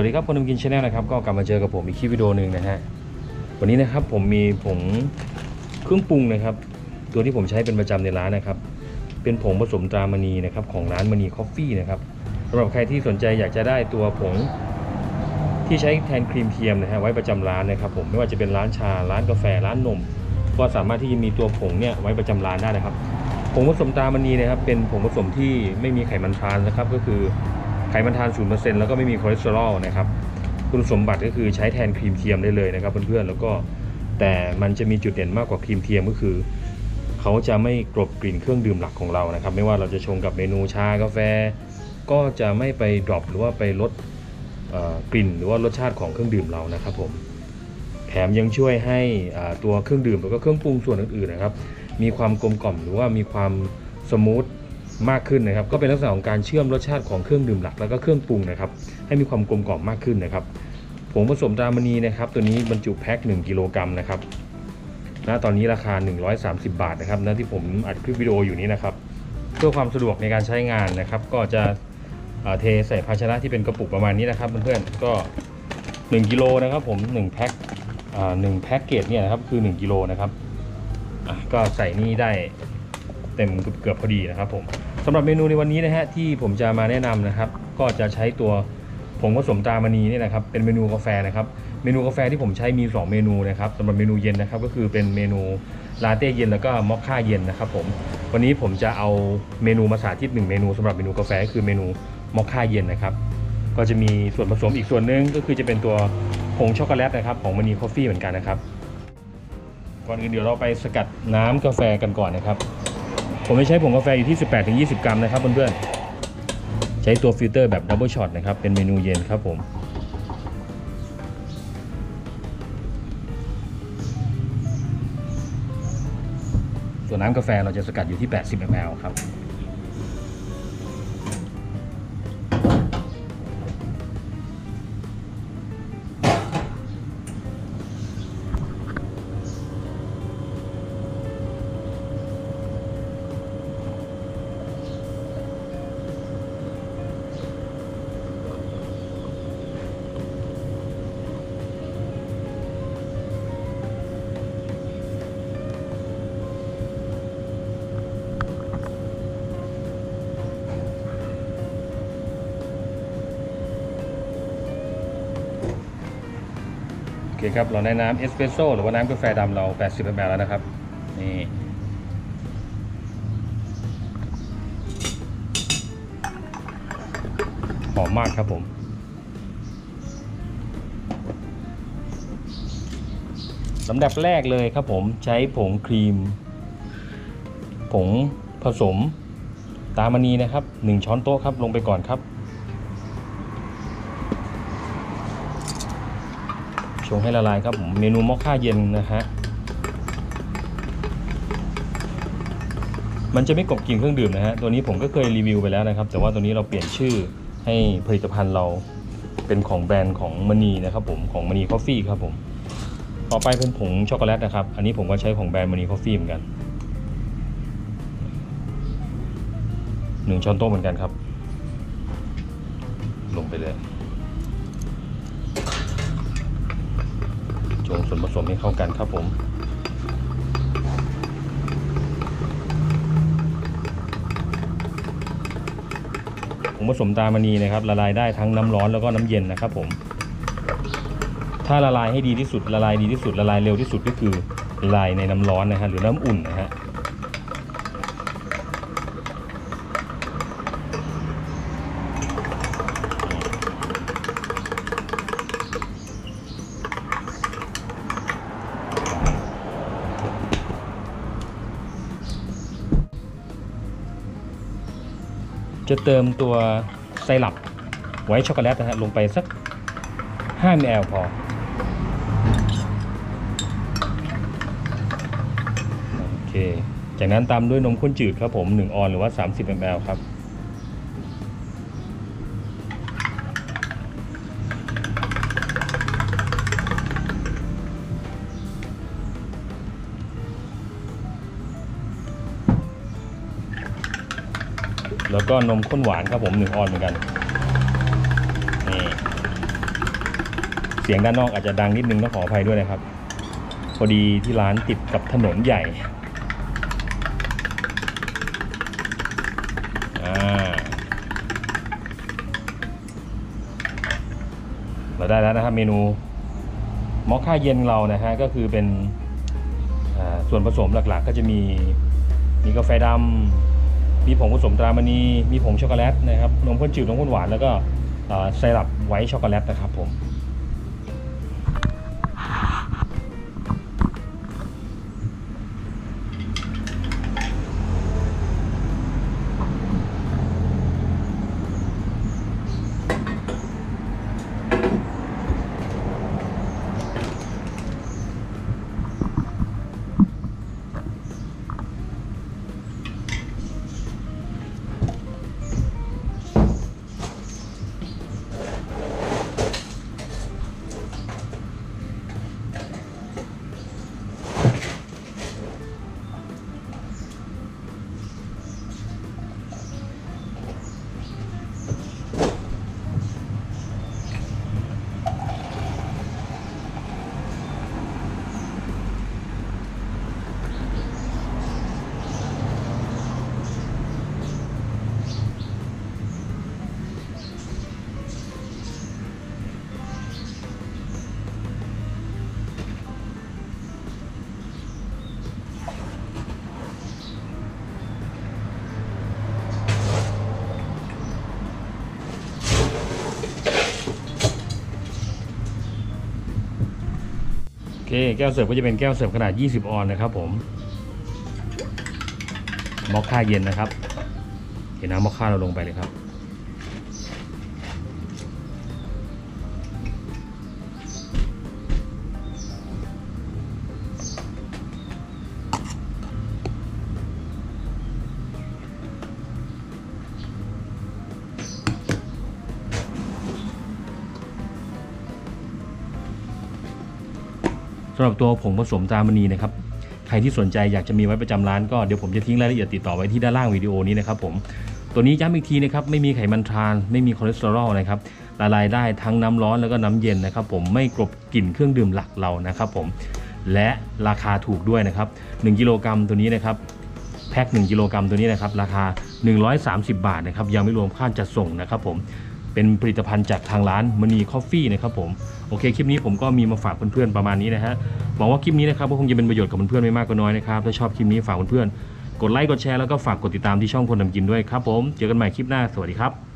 วัสดีครับคนทำกินชาแนลนะครับก็กลับมาเจอกับผมอีกคลิปวิดีโอหนึ่งนะฮะวันนี้นะครับผมมีผงเครื่องปรุงนะครับ ตัวที่ผมใช้เป็นประจำในร้านนะครับ เป็นผงผสมตรามณีนะครับของร้านมณีคอฟฟี่นะครับสำหรับใครที่สนใจอยากจะได้ตัวผงที่ใช้แทนครีมเทียมนะฮะไว้ประจำร้านนะครับ ผมไม่ว่าจะเป็นร้านชาร้านกาแฟร้านนม ก็สามารถที่จะมีตัวผงเนี่ยไว้ประจำร้านได้นะครับผงผสมตรามณีนะครับเป็นผงผสมที่ไม่มีไขมันทรานนะครับก็คือ ไขมันทาน 0%แล้วก็ไม่มีคอเลสเตอรอลนะครับ คุณสมบัติก็คือใช้แทนครีมเทียมได้เลยนะครับเพื่อนๆ แล้วก็แต่มันจะมีจุดเด่นมากกว่าครีมเทียมก็คือ เขาจะไม่กลบกลิ่นเครื่องดื่มหลักของเรานะครับ ไม่ว่าเราจะชงกับเมนูชากาแฟ ก็จะไม่ไปดรอปหรือว่าไปลดกลิ่นหรือว่ารสชาติของเครื่องดื่มเรานะครับผมแถมยังช่วยให้ตัวเครื่องดื่มแล้วก็เครื่องปรุงส่วนอื่นๆนะครับ มีความกลมกล่อมหรือว่ามีความสมูท มากขึ้นนะครับ ก็เป็นลักษณะของการเชื่อมรสชาติของเครื่องดื่มหลัก แล้วก็เครื่องปรุงนะครับ ให้มีความกลมกล่อมมากขึ้นนะครับผงผสมตามณีนะครับ ตัวนี้บรรจุแพ็ค1กิโลกรัมนะครับณตอนนี้ราคา 130 บาทนะครับณที่ผมอัดคลิปวิดีโออยู่นี้นะครับ เพื่อความสะดวกในการใช้งานนะครับ ก็จะเทใส่ภาชนะที่เป็นกระปุกประมาณนี้นะครับเพื่อนๆก็ 1กิโลนะครับผม1แพ็คหนึ่งแพ็คเกจเนี่ยนะครับคือ 1กิโลนะครับก็ใส่นี่ได้เต็มเกือบพอดีนะครับผม สำหรับเมนูในวันนี้นะฮะที่ผมจะมาแนะนำนะครับ ก็จะใช้ตัวผงผสมตามณีเนี่ยนะครับเป็นเมนูกาแฟนะครับเมนูกาแฟที่ผมใช้มี 2 เมนูนะครับสำหรับเมนูเย็นนะครับก็คือเป็นเมนูลาเต้เย็นแล้วก็มอคค่าเย็นนะครับผมวันนี้ผมจะเอาเมนูมาสาธิตหนึ่งเมนูสำหรับเมนูกาแฟก็คือเมนูมอคค่าเย็นนะครับก็จะมีส่วนผสมอีกส่วนหนึ่งก็คือจะเป็นตัวผงช็อกโกแลตนะครับของมณีคอฟฟี่เหมือนกันนะครับก่อนอื่นเดี๋ยวเราไปสกัดน้ำกาแฟกันก่อนนะครับ ผมไม่ใช้ผงกาแฟอยู่ที่ 18-20 กรัมนะครับเพื่อนๆ ใช้ตัวฟิลเตอร์แบบดับเบิลช็อตนะครับ เป็นเมนูเย็นครับผมส่วนน้ำกาแฟเราจะสกัดอยู่ที่ 80 ml ครับ เคครับเราได้น้ำเอสเปรสโซ่หรือว่าน้ำกาแฟดำเรา 80 ml แล้วนะครับนี่หอมมากครับผมลำดับแรกเลยครับผมใช้ผงครีม ผงผสมตามณีนะครับ 1 ช้อนโต๊ะครับลงไปก่อนครับ ชงให้ละลายครับผมเมนูมอคค่าเย็นนะฮะมันจะไม่กบกลิ่นเครื่องดื่มนะฮะตัวนี้ผมก็เคยรีวิวไปแล้วนะครับ แต่ว่าตัวนี้เราเปลี่ยนชื่อให้ผลิตภัณฑ์เราเป็นของแบรนด์ของมณีนะครับผมของมณีคอฟฟี่ครับผมต่อไปเป็นผงช็อกโกแลตนะครับ อันนี้ผมก็ใช้ของแบรนด์มณีคอฟฟี่เหมือนกันหนึ่งช้อนโต๊ะเหมือนกันครับ ลงไปเลย ชงส่วนผสมให้เข้ากันครับผมผงผสมตามณีนะครับละลายได้ทั้งน้ำร้อนแล้วก็น้ำเย็นนะครับผม ถ้าละลายให้ดีที่สุดละลายดีที่สุดละลายเร็วที่สุดก็คือละลายในน้ำร้อนนะฮะหรือน้ำอุ่นนะฮะ จะเติมตัวไซรัปไว้ช็อกโกแลตนะฮะลงไปสัก 5 ml พอ โอเค จากนั้นตามด้วยนมข้นจืดครับผม 1 ออนหรือว่า 30 ml ครับ ก็นมข้นหวานครับผม1ออนเหมือนกันนี่สียงด้านนอกอาจจะดังนิดนึงต้องขออภัยด้วยนะครับ พอดีที่ร้านติดกับถนนใหญ่เราได้แล้วนะครับเมนูมอคค่าเย็นเรานะฮะก็คือเป็นส่วนผสมหลักๆ ก็จะมีมีกาแฟดำ มีผงผสมตรามณี มีผงช็อกโกแลตนะครับ นมข้นจืด นมข้นหวาน แล้วก็ไซรัปไวท์ช็อกโกแลตนะครับผม เคแก้วเสิร์ฟก็จะเป็นแก้วเสิร์ฟขนาด 20 ออนนะครับผมมอคค่าเย็นนะครับเห็นน้ำมอคค่าเราลงไปเลยครับ สำหรับตัวผงผสมตรามณีนะครับใครที่สนใจอยากจะมีไว้ประจำร้านก็เดี๋ยวผมจะทิ้งรายละเอียดติดต่อไว้ที่ด้านล่างวิดีโอนี้นะครับผมตัวนี้ย้ำอีกทีนะครับไม่มีไขมันทรานไม่มีคอเลสเตอรอลนะครับละลายได้ทั้งน้ำร้อนแล้วก็น้ำเย็นนะครับผมไม่กลบกลิ่นเครื่องดื่มหลักเรานะครับผมและราคาถูกด้วยนะครับ1กิโลกรัมตัวนี้นะครับแพ็ค1กิโลกรัมตัวนี้นะครับราคา 130 บาทนะครับยังไม่รวมค่าจัดส่งนะครับผม เป็นผลิตภัณฑ์จากทางร้านมณีคอฟฟี่นะครับผมโอเคคลิปนี้ผมก็มีมาฝากเพื่อนๆประมาณนี้นะฮะหวังว่าคลิปนี้นะครับก็คงจะเป็นประโยชน์กับเพื่อนๆไม่มากก็น้อยนะครับถ้าชอบคลิปนี้ฝากเพื่อนๆกดไลค์กดแชร์แล้วก็ฝากกดติดตามที่ช่องคนทำกินด้วยครับผมเจอกันใหม่คลิปหน้าสวัสดีครับ